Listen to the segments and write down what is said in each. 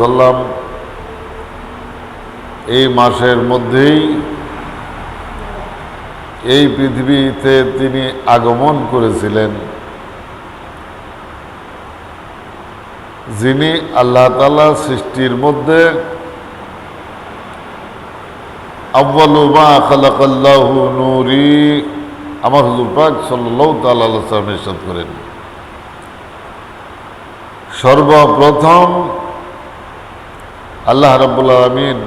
সাল্লাম, এই মাসের মধ্যেই এই পৃথিবীতে তিনি আগমন করেছিলেন। যিনি আল্লাহ তালা সৃষ্টির মধ্যে নুরি, আমার সাল্লাহ তাল্লাহ করেন। সর্বপ্রথম আল্লাহ রাব্বুল আলমিন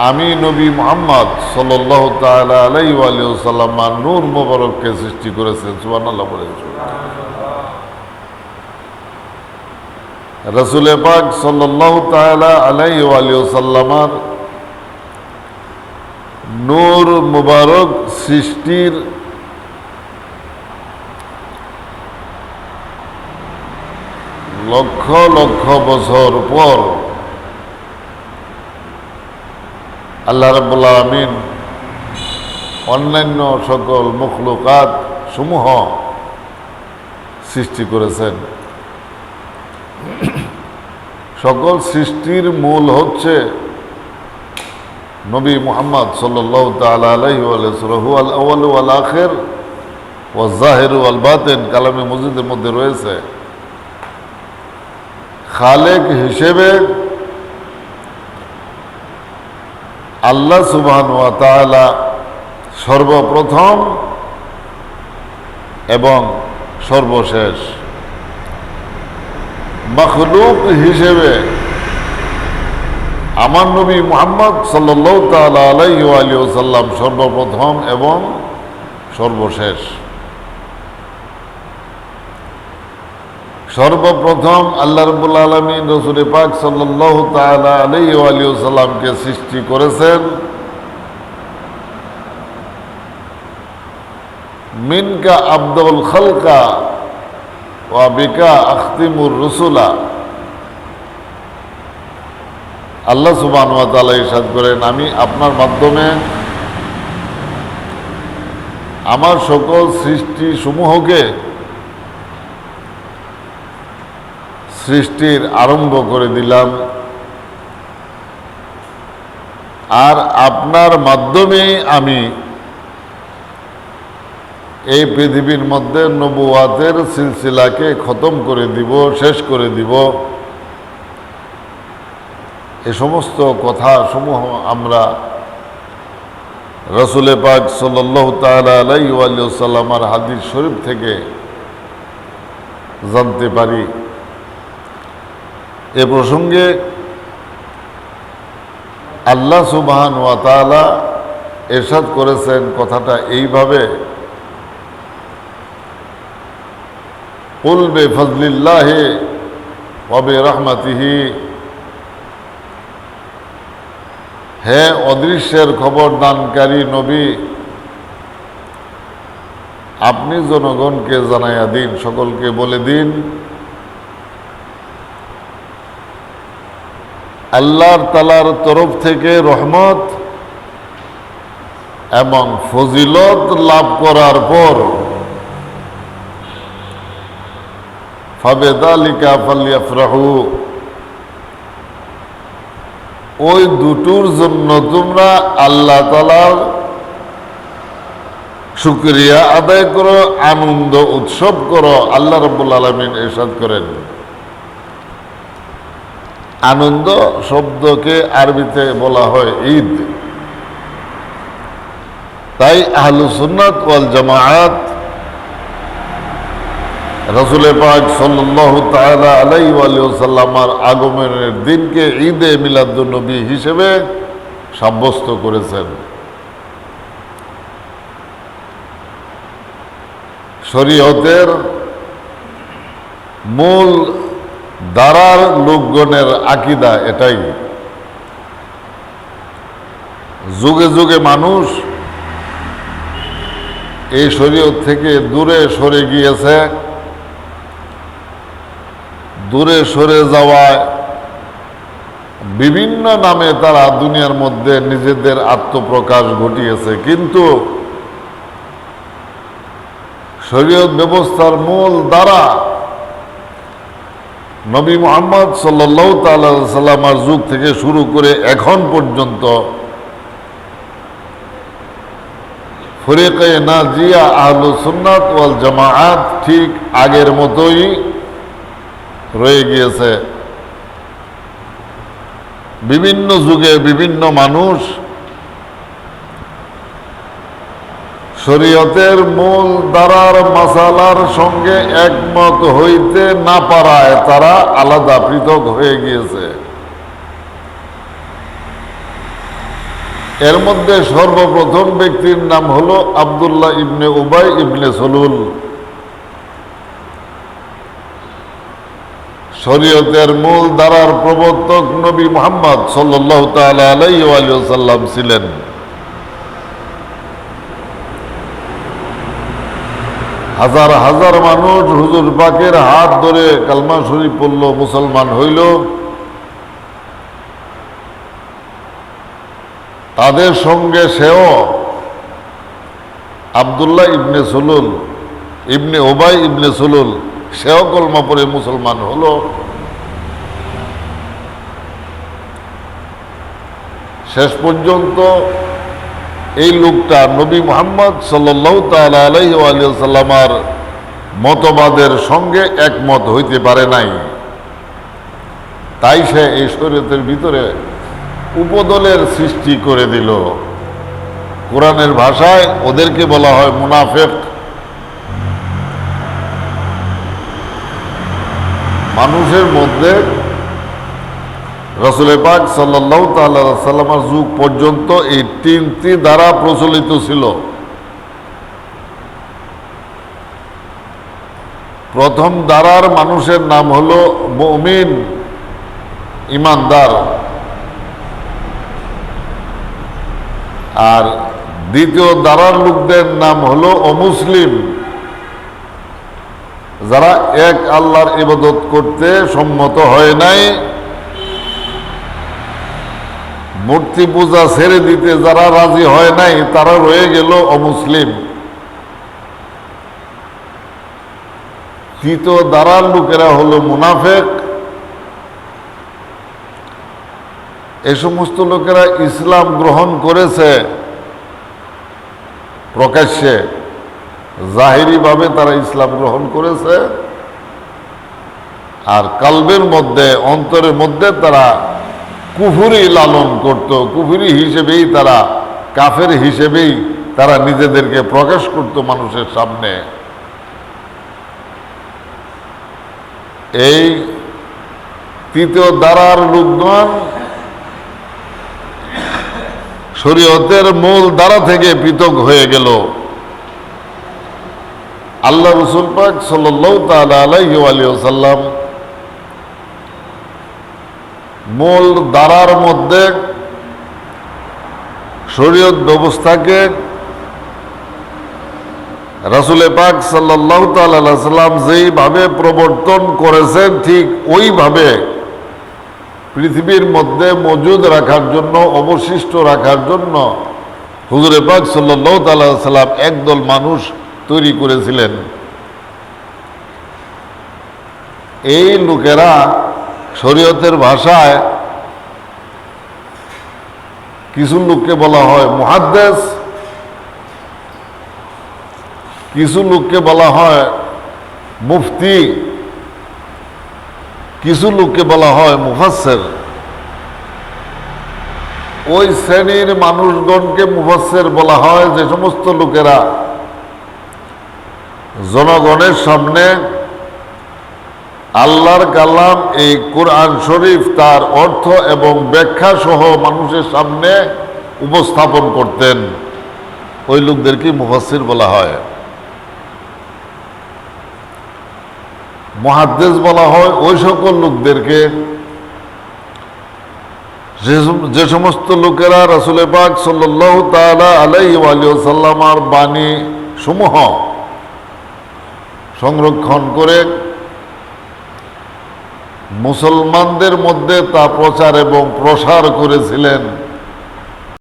আমি নবী মোহাম্মদ সাল্লাহ তালা আলাই আলিয়াল্লাম নূর মোবারককে সৃষ্টি করেছেন সুবান আল্লাহ বলেছেন রসুল পাক সাল্লাহ তালা আলাই আলিয়াল্লামার নূর মুবারক সৃষ্টির লক্ষ লক্ষ বছর পর আল্লাহ রাবুল্লাহ আমিন অন্যান্য সকল মুখলুকাত সমূহ সৃষ্টি করেছেন। সকল সৃষ্টির মূল হচ্ছে নবী মোহাম্মদ সাল্লাহ তাল আলহিউল আখের ও জাহের আল বাতেন, কালামে মসজিদের মধ্যে রয়েছে। খালেক হিসেবে আল্লাহ সুবহান ওয়া তাআলা সর্বপ্রথম এবং সর্বশেষ মখলুক হিসেবে আমার নবী মোহাম্মদ তালা আলাইহি আলী ওসাল্লাম সর্বপ্রথম এবং সর্বশেষ। সর্বপ্রথম আল্লাহ রবুল আলমিন রসুল পাক সাল্লামকে সৃষ্টি করেছেন। মিনকা আব্দুল খালকা ওয়া বিকা আখতিমুর রসুলা। আল্লাহ তালা ইসাদ করেন, আমি আপনার মাধ্যমে আমার সকল সৃষ্টি সমূহকে সৃষ্টির আরম্ভ করে দিলাম। আর আপনার মাধ্যমেই আমি এই পৃথিবীর মধ্যে নবুয়াতের সিলসিলাকে খতম করে দিব, শেষ করে দিব। এ সমস্ত কথা সমূহ আমরা রসুলে পাক সাল্লাহ তালা আলাইসাল্লামার হাদিস শরীফ থেকে জানতে পারি। এ প্রসঙ্গে আল্লাহ সুবাহান ওয়াতালা এরশাদ করেছেন কথাটা এইভাবে কুলবে ফজলিল্লাহে অবে রহমাতিহি হে অদৃশ্যের খবর দানকারী নবী, আপনি জনগণকে জানাইয়া দিন, সকলকে বলে দিন আল্লাহর তালার তরফ থেকে রহমত এবং ফজিলত লাভ করার পর ফাবেদালিকা ফালিয়াফরাহু, ওই দুটোর জন্য তোমরা আল্লাহ তালার শুক্রিয়া আদায় করো, আনন্দ উৎসব করো, আল্লাহ রব্বুল আলমিন এরশাদ করেন। আনন্দ শব্দকে আরবিতে বলা হয় ঈদ। তাই আহলু সুন্নাত ওয়াল জামায়াত রসুল পাক সাল্লাহ আলাই সাল্লামার আগমনের দিনকে ঈদে মিলাদুলনবী হিসেবে সাব্যস্ত করেছেন। শরীয়তের মূল দ্বারার লোকগণের আকিদা এটাই। যুগে যুগে মানুষ এই শরীয়ত থেকে দূরে সরে গিয়েছে, দূরে সরে যাওয়ায় বিভিন্ন নামে তারা দুনিয়ার মধ্যে নিজেদের আত্মপ্রকাশ ঘটিয়েছে। কিন্তু শরীয়ত ব্যবস্থার মূল দ্বারা নবী মোহাম্মদ সাল্লাহ সাল্লামার যুগ থেকে শুরু করে এখন পর্যন্ত ফরিকে নাজিয়া আহলু সুন্নাত ওয়াল জামাআত ঠিক আগের মতোই রয়ে গিয়েছে। বিভিন্ন যুগে বিভিন্ন মানুষ শরীয়তের মূল দ্বারার মাসালার সঙ্গে একমত হইতে না পারায় তারা আলাদা পৃথক হয়ে গিয়েছে। এর মধ্যে সর্বপ্রথম ব্যক্তির নাম হলো আবদুল্লাহ ইবনে উবাই ইবনে সলুল। শরীয়তের মূল দ্বারার প্রবর্তক নবী মোহাম্মদ সাল্লাহ তালা আলাই সাল্লাম ছিলেন। হাজার হাজার মানুষ হুজুর পাকের হাত ধরে কালমা শরীফ পড়ল, মুসলমান হইল। তাদের সঙ্গে সেও আবদুল্লাহ ইবনে সুলুল, ইবনে ওবাই ইবনে সুলুল, সেও কলমা পরে মুসলমান হলো। শেষ পর্যন্ত এই লোকটা নবী মোহাম্মদ তালাইসাল্লামার মতবাদের সঙ্গে একমত হইতে পারে নাই। তাই সে এই শরীয়তের ভিতরে উপদলের সৃষ্টি করে দিল। কোরআনের ভাষায় ওদেরকে বলা হয় মুনাফেক। মানুষের মধ্যে রসুল পাক সাল্লাহ সাল্লামার যুগ পর্যন্ত এই তিনটি দ্বারা প্রচলিত ছিল। প্রথম দ্বারার মানুষের নাম হলো মমিন ইমানদার। আর দ্বিতীয় দ্বারার লোকদের নাম হলো অমুসলিম। যারা এক আল্লাহর ইবাদত করতে সম্মত হয় নাই মূর্তি পূজা ছেড়ে দিতে যারা রাজি হয় নাই, তারা রয়ে গেল অমুসলিম। তৃতীয় দ্বারার লোকেরা হলো মুনাফেক। এ সমস্ত লোকেরা ইসলাম গ্রহণ করেছে। প্রকাশ্যে, জাহিরিভাবে তারা ইসলাম গ্রহণ করেছে। আর কালবের মধ্যে, অন্তরের মধ্যে তারা কুফুরি লালন করত। কুফুরি হিসেবেই তারা, কাফের হিসেবেই তারা নিজেদেরকে প্রকাশ করত মানুষের সামনে। এই তৃতীয় দ্বারার লোকগণ শরীয়তের মূল দ্বারা থেকে পৃথক হয়ে গেল। আল্লাহ রসুল পাক সাল্লাহ তালাইসাল্লাম মূল দ্বারার মধ্যে শরীয়ত ব্যবস্থাকে রাসুলে পাক সাল্লাহ সাল্লাম যেইভাবে প্রবর্তন করেছেন, ঠিক ওইভাবে পৃথিবীর মধ্যে মজুদ রাখার জন্য, অবশিষ্ট রাখার জন্য হুজুরে পাক সাল্লাহ সাল্লাম একদল মানুষ তৈরি করেছিলেন। এই লোকেরা শরীয়তের ভাষায় কিছু লোককে বলা হয় মুহাদ্দেস, কিছু লোককে বলা হয় মুফতি, কিছু লোককে বলা হয় মুফাসের ওই শ্রেণির মানুষগণকে মুফাসের বলা হয় যে সমস্ত লোকেরা জনগণের সামনে আল্লাহর কালাম এই কোরআন শরীফ তার অর্থ এবং ব্যাখ্যা সহ মানুষের সামনে উপস্থাপন করতেন। ওই লোকদেরকে মুফাসির বলা হয়? মহাদ্দেশ বলা হয় ওই সকল লোকদেরকে। যে সমস্ত লোকেরা রসুল পাক সাল্লাহ তালা বাণী সমূহ সংরক্ষণ করে মুসলমানদের মধ্যে তা প্রচার এবং প্রসার করেছিলেন।